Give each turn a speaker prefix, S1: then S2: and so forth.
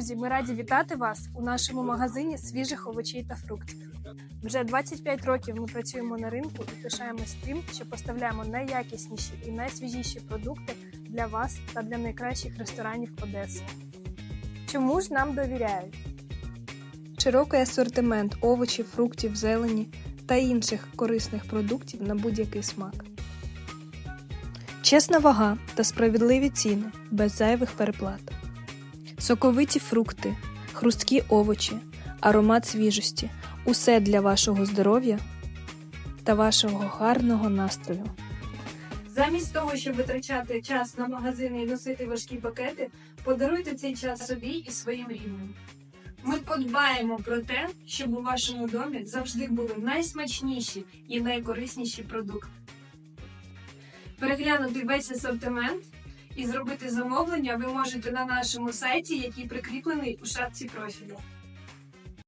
S1: Друзі, ми раді вітати вас у нашому магазині свіжих овочей та фруктів. Вже 25 років ми працюємо на ринку і пишаємось тим, що поставляємо найякісніші і найсвіжіші продукти для вас та для найкращих ресторанів Одеси. Чому ж нам довіряють? Широкий асортимент овочів, фруктів, зелені та інших корисних продуктів на будь-який смак. Чесна вага та справедливі ціни без зайвих переплат. Соковиті фрукти, хрусткі овочі, аромат свіжості усе для вашого здоров'я та вашого гарного настрою. Замість того, щоб витрачати час на магазини і носити важкі пакети, подаруйте цей час собі і своїм рідним. Ми подбаємо про те, щоб у вашому домі завжди були найсмачніші і найкорисніші продукти. Переглянути весь асортимент і зробити замовлення ви можете на нашому сайті, який прикріплений у шапці профілю.